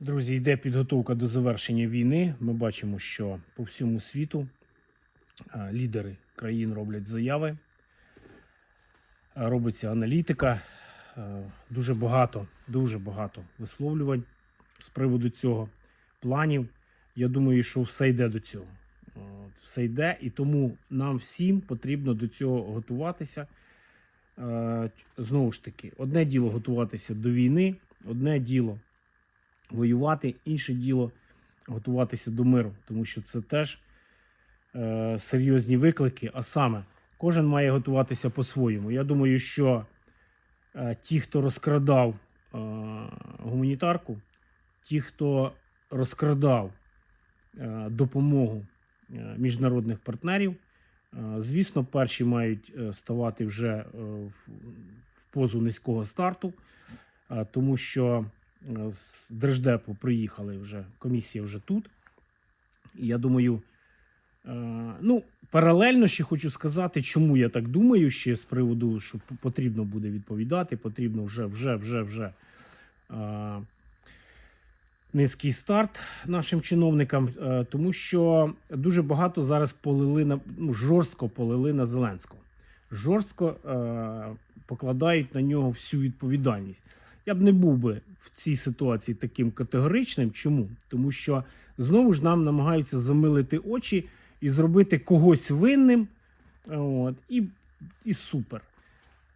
Друзі, йде підготовка до завершення війни. Ми бачимо, що по всьому світу лідери країн роблять заяви, робиться аналітика. Дуже багато, дуже багато висловлювань з приводу цього планів. Я думаю, що все йде до цього. Все йде, і тому нам всім потрібно до цього готуватися. Знову ж таки, одне діло готуватися до війни, одне діло воювати, інше діло готуватися до миру, тому що це теж е, серйозні виклики. А саме, кожен має готуватися по-своєму. Я думаю, що е, ті, хто розкрадав е, гуманітарку, ті, хто розкрадав е, допомогу е, міжнародних партнерів, е, звісно, перші мають е, ставати вже е, в позу низького старту, е, тому що з Держдепу приїхали вже, комісія вже тут. І я думаю, е, ну, паралельно ще хочу сказати, чому я так думаю, ще з приводу, що потрібно буде відповідати, потрібно вже, вже, вже, вже. е, Низький старт нашим чиновникам, е, тому що дуже багато зараз полили на ну, жорстко полили на Зеленського. Жорстко е, покладають на нього всю відповідальність. Я б не був би в цій ситуації таким категоричним. Чому? Тому що знову ж нам намагаються замилити очі і зробити когось винним. От, і, і супер.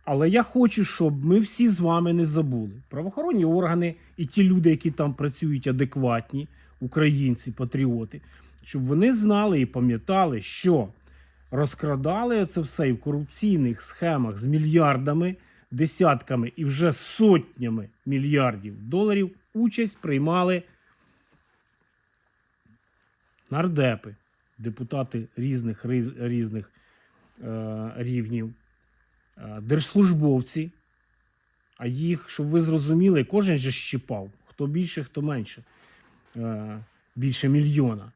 Але я хочу, щоб ми всі з вами не забули. Правоохоронні органи і ті люди, які там працюють адекватні, українці, патріоти, щоб вони знали і пам'ятали, що розкрадали це все і в корупційних схемах з мільярдами, десятками і вже сотнями мільярдів доларів участь приймали нардепи, депутати різних, різних е, рівнів, е, держслужбовці. А їх, щоб ви зрозуміли, кожен же щипав. Хто більше, хто менше. Е, більше мільйона.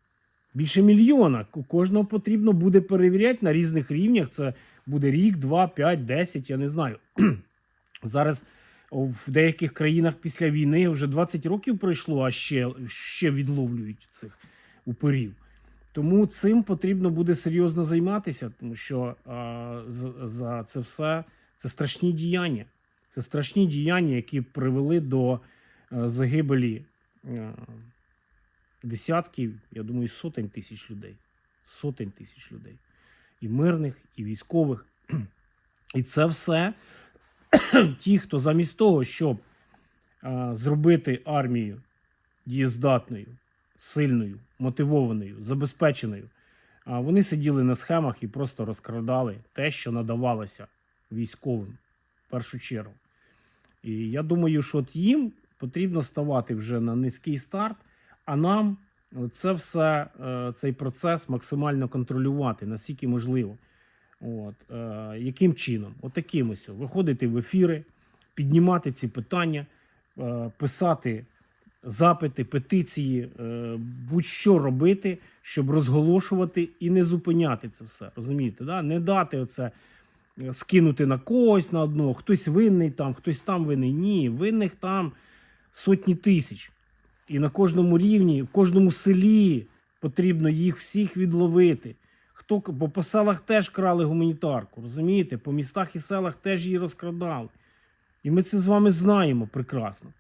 Більше мільйона. Кожного потрібно буде перевіряти на різних рівнях. Це буде рік, два, п'ять, десять, я не знаю. Зараз в деяких країнах після війни вже 20 років пройшло, а ще, ще відловлюють цих упорів. Тому цим потрібно буде серйозно займатися, тому що а, за, за це все це страшні діяння. Це страшні діяння, які привели до е, загибелі е, десятків, я думаю, сотень тисяч людей. Сотень тисяч людей. І мирних, і військових. І це все ті, хто замість того, щоб е, зробити армію дієздатною, сильною, мотивованою, забезпеченою, а вони сиділи на схемах і просто розкрадали те, що надавалося військовим в першу чергу. І я думаю, що от їм потрібно ставати вже на низький старт, а нам це все, е, цей процес максимально контролювати, наскільки можливо. От, е, яким чином? От таким. Виходити в ефіри, піднімати ці питання, е, писати запити, петиції, е, будь-що робити, щоб розголошувати і не зупиняти це все. Розумієте? Да? Не дати оце е, скинути на когось на одного, хтось винний там, хтось там винний. Ні, винних там сотні тисяч. І на кожному рівні, в кожному селі потрібно їх всіх відловити. Хто, бо по селах теж крали гуманітарку, розумієте? По містах і селах теж її розкрадали. І ми це з вами знаємо прекрасно.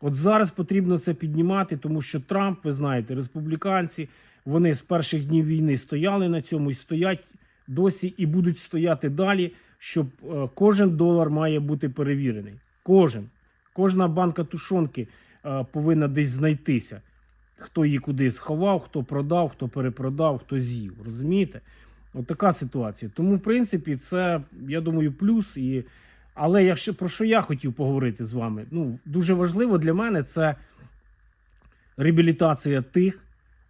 От зараз потрібно це піднімати, тому що Трамп, ви знаєте, республіканці, вони з перших днів війни стояли на цьому і стоять досі і будуть стояти далі, щоб е, кожен долар має бути перевірений. Кожен. Кожна банка тушонки повинна десь знайтися. Хто її куди сховав, хто продав, хто перепродав, хто з'їв. Розумієте? От така ситуація. Тому, в принципі, це, я думаю, плюс. І... Але якщо про що я хотів поговорити з вами? Ну, дуже важливо для мене це реабілітація тих,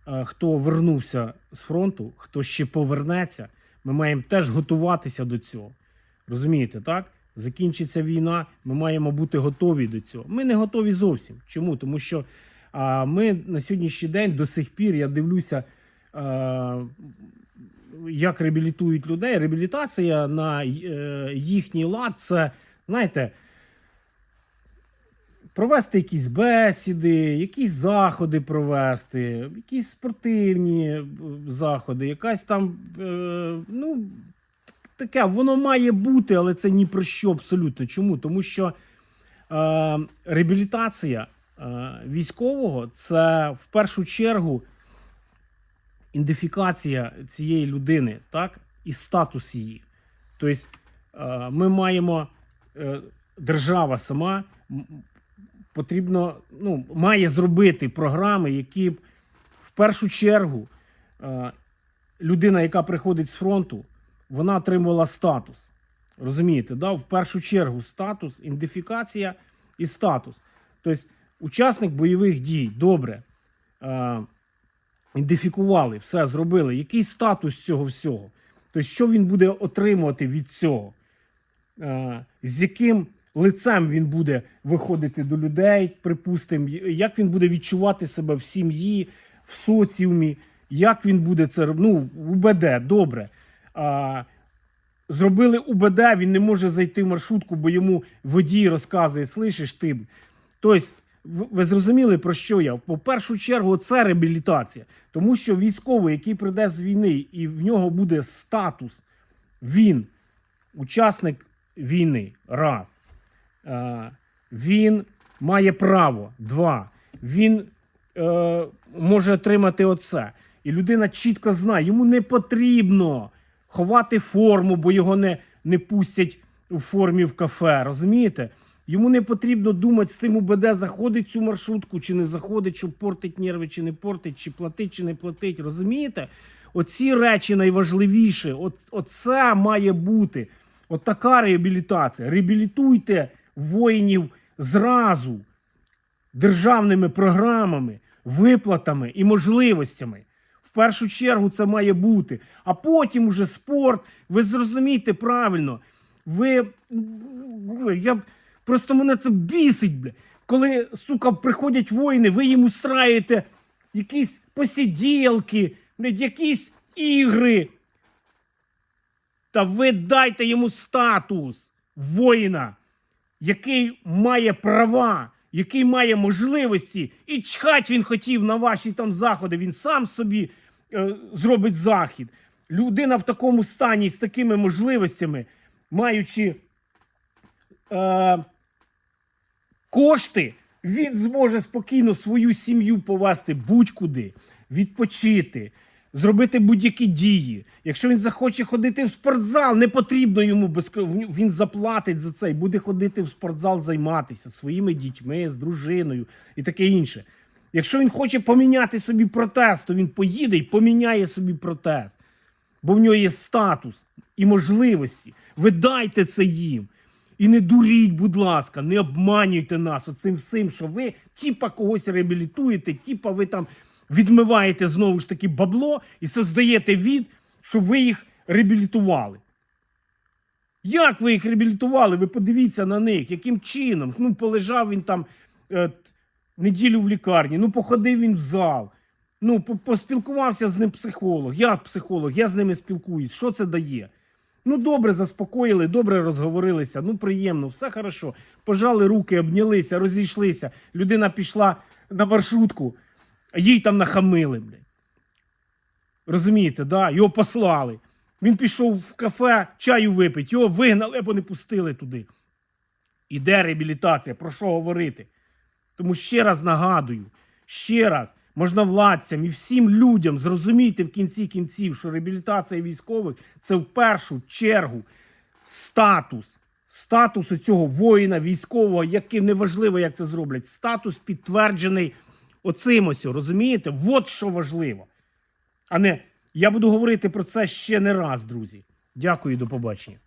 е, хто вернувся з фронту, хто ще повернеться. Ми маємо теж готуватися до цього. Розумієте, так? Закінчиться війна, ми маємо бути готові до цього. Ми не готові зовсім. Чому? Тому що а, ми на сьогоднішній день до сих пір я дивлюся, а, як реабілітують людей. Реабілітація на е, їхній лад це, знаєте, провести якісь бесіди, якісь заходи провести, якісь спортивні е, заходи, якась там, е, ну, таке, воно має бути, але це ні про що абсолютно. Чому? Тому що е, реабілітація е, військового це в першу чергу ідентифікація цієї людини, так, і статус її. Тобто е, ми маємо, е, держава сама потрібно, ну, має зробити програми, які в першу чергу е, людина, яка приходить з фронту, вона отримувала статус. Розумієте, да? в першу чергу статус, ідентифікація і статус. Тобто, учасник бойових дій, добре. Е, ідентифікували, все зробили. Який статус цього всього? Тобто, що він буде отримувати від цього? Е, з яким лицем він буде виходити до людей, припустимо, як він буде відчувати себе в сім'ї, в соціумі, як він буде це робити? Ну, УБД, добре. А, зробили УБД, він не може зайти в маршрутку, бо йому водій розказує, слышиш ти. Тобто, ви зрозуміли, про що я? По першу чергу, це реабілітація. Тому що військовий, який прийде з війни, і в нього буде статус, він учасник війни. Раз. Е, він має право. Два. Він е, може отримати оце. І людина чітко знає, йому не потрібно ховати форму, бо його не, не пустять у формі в кафе. Розумієте? Йому не потрібно думати з тим УБД, заходить цю маршрутку, чи не заходить, щоб портить нерви, чи не портить, чи платить, чи не платить. Розумієте? Оці речі найважливіші. От, оце має бути. От така реабілітація. Реабілітуйте воїнів зразу державними програмами, виплатами і можливостями. В першу чергу це має бути. А потім уже спорт. Ви зрозумієте правильно. Ви. Я просто мене це бісить, бля. Коли, сука, приходять воїни, ви їм устраєте якісь посиділки, блядь, якісь ігри. Та ви дайте йому статус воїна, який має права, який має можливості, і чхать він хотів на ваші там заходи. Він сам собі зробить захід. Людина в такому стані з такими можливостями, маючи е, кошти, він зможе спокійно свою сім'ю повести будь-куди, відпочити, зробити будь-які дії. Якщо він захоче ходити в спортзал, не потрібно йому без він заплатить за це і буде ходити в спортзал, займатися своїми дітьми, з дружиною і таке інше. Якщо він хоче поміняти собі протез, то він поїде і поміняє собі протез, бо в нього є статус і можливості. Ви дайте це їм. І не дуріть, будь ласка, не обманюйте нас оцим всім, що ви тіпа когось реабілітуєте, тіпа ви там відмиваєте знову ж таки бабло і создаєте від, що ви їх реабілітували. Як ви їх реабілітували? Ви подивіться на них, яким чином? Ну, полежав він там е, неділю в лікарні, ну походив він в зал, ну поспілкувався з ним психолог. Я психолог, я з ними спілкуюсь. Що це дає? Ну, добре заспокоїли, добре розговорилися, ну приємно, все хорошо. Пожали руки, обнялися, розійшлися. Людина пішла на маршрутку, їй там нахамили. Блядь. Розумієте, да? його послали. Він пішов в кафе чаю випити, його вигнали або не пустили туди. Іде реабілітація, про що говорити? Тому ще раз нагадую, ще раз можновладцям і всім людям зрозумійте в кінці кінців, що реабілітація військових це в першу чергу статус. Статус у цього воїна військового, який неважливо, як це зроблять. Статус підтверджений оцим ось, розумієте? От що важливо. А не я буду говорити про це ще не раз, друзі. Дякую до побачення.